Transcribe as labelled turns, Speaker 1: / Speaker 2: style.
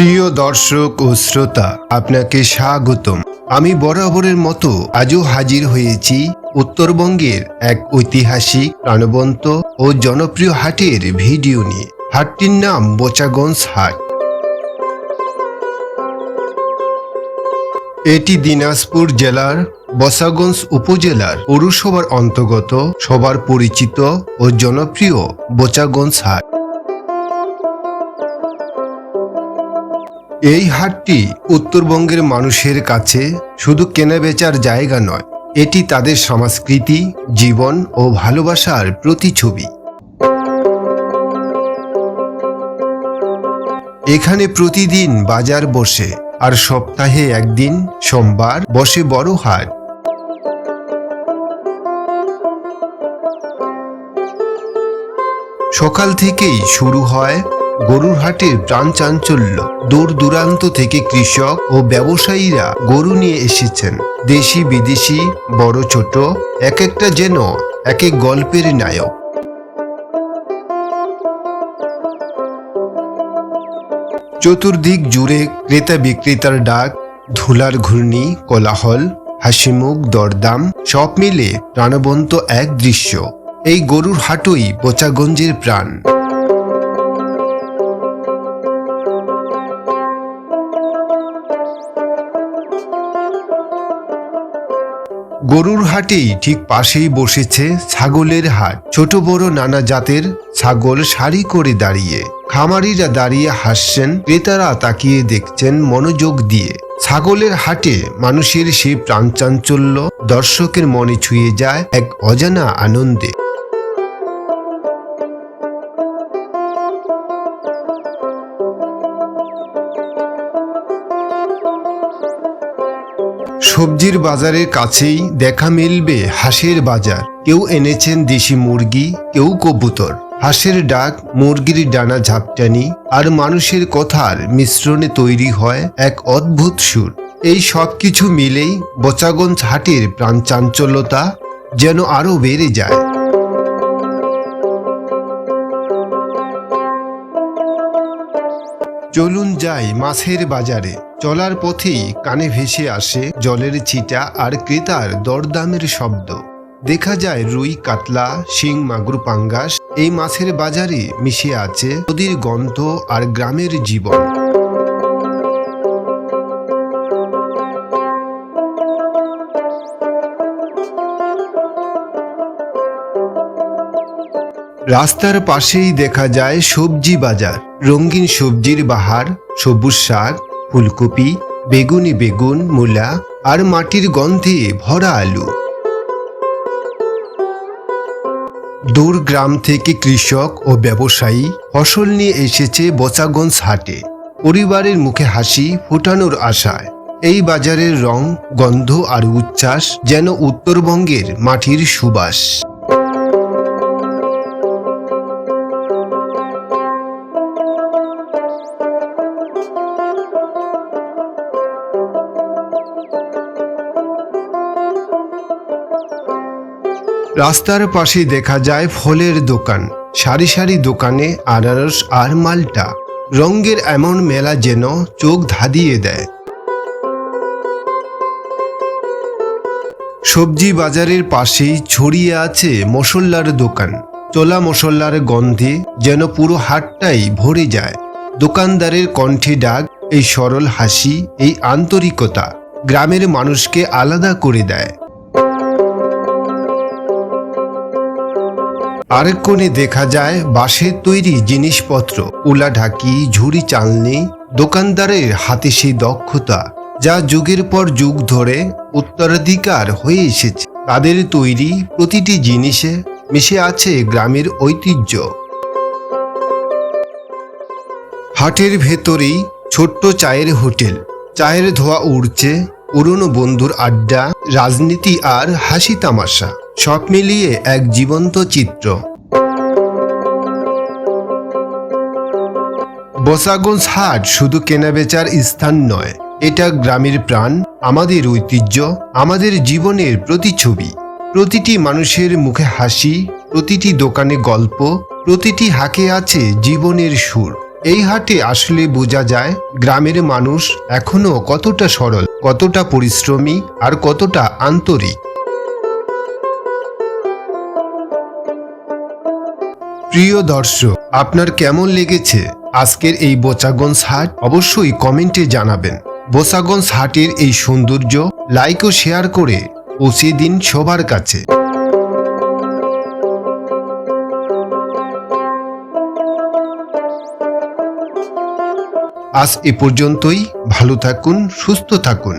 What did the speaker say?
Speaker 1: প্রিয় দর্শক ও শ্রোতা, আপনাকে স্বাগতম। আমি বরাবরের মতো আজও হাজির হয়েছি উত্তরবঙ্গের এক ঐতিহাসিক, প্রাণবন্ত ও জনপ্রিয় হাটের ভিডিও নিয়ে। হাটটির নাম বোচাগঞ্জ হাট। এটি দিনাজপুর জেলার বসাগঞ্জ উপজেলার পৌরসভার অন্তর্গত, সবার পরিচিত ও জনপ্রিয় বোচাগঞ্জ হাট। এই হাটটি উত্তরবঙ্গের মানুষের কাছে শুধু কেনাবেচার জায়গা নয়, এটি তাদের সংস্কৃতি, জীবন ও ভালোবাসার প্রতিছবি এখানে প্রতিদিন বাজার বসে আর সপ্তাহে একদিন সোমবার বসে বড় হাট। সকাল থেকেই শুরু হয় গরুর হাটের প্রাণ চাঞ্চল্য। দূর দূরান্ত থেকে কৃষক ও ব্যবসায়ীরা গরু নিয়ে এসেছেন। দেশি, বিদেশি, বড়, ছোট এক একটা যেন এক এক গল্পের নায়ক। চতুর্দিক জুড়ে ক্রেতা বিক্রেতার ডাক, ধুলার ঘূর্ণি, কোলাহল, হাসিমুখ, দরদাম, সব মিলে প্রাণবন্ত এক দৃশ্য। এই গরুর হাটই বোচাগঞ্জের প্রাণ। গরুর হাটেই ঠিক পাশেই বসেছে ছাগলের হাট। ছোট বড় নানা জাতের ছাগল সারি করে দাঁড়িয়ে। খামারিরা দাঁড়িয়ে হাসছেন, ক্রেতারা তাকিয়ে দেখছেন মনোযোগ দিয়ে। ছাগলের হাটে মানুষের সেই প্রাণচাঞ্চল্য দর্শকের মনে ছুঁয়ে যায় এক অজানা আনন্দে। সবজির বাজারের কাছেই দেখা মিলবে হাঁসের বাজার। কেউ এনেছেন দেশি মুরগি, কেউ কবুতর। হাঁসের ডাক, মুরগির ডানা ঝাপটানি, আর মানুষের কথার মিশ্রণে তৈরি হয় এক অদ্ভুত সুর। এই সব কিছু মিলেই বচাগঞ্জ হাটের প্রাণ চাঞ্চল্যতা যেন আরও বেড়ে যায়। চলুন যাই মাছের বাজারে। চলার পথেই কানে ভেসে আসে জলের ছিটা আর ক্রেতার দরদামের শব্দ। দেখা যায় রুই, কাতলা, শিং, মাগুর, পাঙ্গাস এই মাছের বাজারে মিশে আছে নদীর গন্ধ আর গ্রামের জীবন। রাস্তার পাশেই দেখা যায় সবজি বাজার। রঙিন সবজির বাহার, সবুজ শাক ফুলকপি, বেগুনি বেগুন, মূলা আর মাটির গন্ধে ভরা আলু। দূর গ্রাম থেকে কৃষক ও ব্যবসায়ী ফসল নিয়ে এসেছে বচাগঞ্জ হাটে। পরিবারের মুখে হাসি ফোটানোর আশায় এই বাজারের রং, গন্ধ আর উচ্ছ্বাস যেন উত্তরবঙ্গের মাটির সুবাস। রাস্তার পাশে দেখা যায় ফলের দোকান, সারি সারি দোকানে আনারস আর মালটা। রঙ্গের এমন মেলা যেন চোখ ধাঁধিয়ে দেয়। সবজি বাজারের পাশেই ছড়িয়ে আছে মশল্লার দোকান। চোলা মশল্লার গন্ধে যেন পুরো হাটটাই ভরে যায়। দোকানদারের কণ্ঠে ডাক, এই সরল হাসি, এই আন্তরিকতা গ্রামের মানুষকে আলাদা করে দেয়। আরেক কোণে দেখা যায় বাঁশের তৈরি জিনিসপত্র। উলা ঢাকি ঝুড়ি চালনি, দোকানদারের হাতে সেই দক্ষতা, যা যুগের পর যুগ ধরে উত্তরাধিকার হয়ে এসেছে। তাদের তৈরি প্রতিটি জিনিসে মিশে আছে গ্রামের ঐতিহ্য। হাটের ভেতরেই ছোট্ট চায়ের হোটেল। চায়ের ধোয়া উড়ছে, পুরনো বন্ধুর আড্ডা, রাজনীতি আর হাসি তামাশা। সব মিলিয়ে এক জীবন্ত চিত্র। বসাগঞ্জ হাট শুধু কেনাবেচার স্থান নয়, এটা গ্রামের প্রাণ, আমাদের ঐতিহ্য, আমাদের জীবনের প্রতিচ্ছবি। প্রতিটি মানুষের মুখে হাসি, প্রতিটি দোকানে গল্প, প্রতিটি হাকে আছে জীবনের সুর। এই হাটে আসলে বোঝা যায়, গ্রামের মানুষ এখনও কতটা সরল, কতটা পরিশ্রমী আর কতটা আন্তরিক। প্রিয় দর্শক, আপনার কেমন লেগেছে আজকের এই বোচাগঞ্জ হাট? অবশ্যই কমেন্টে জানাবেন। বোচাগঞ্জ হাটের এই সৌন্দর্য লাইক ও শেয়ার করে পৌঁছে দিন সবার কাছে। আজ এ পর্যন্তই, ভালো থাকুন, সুস্থ থাকুন।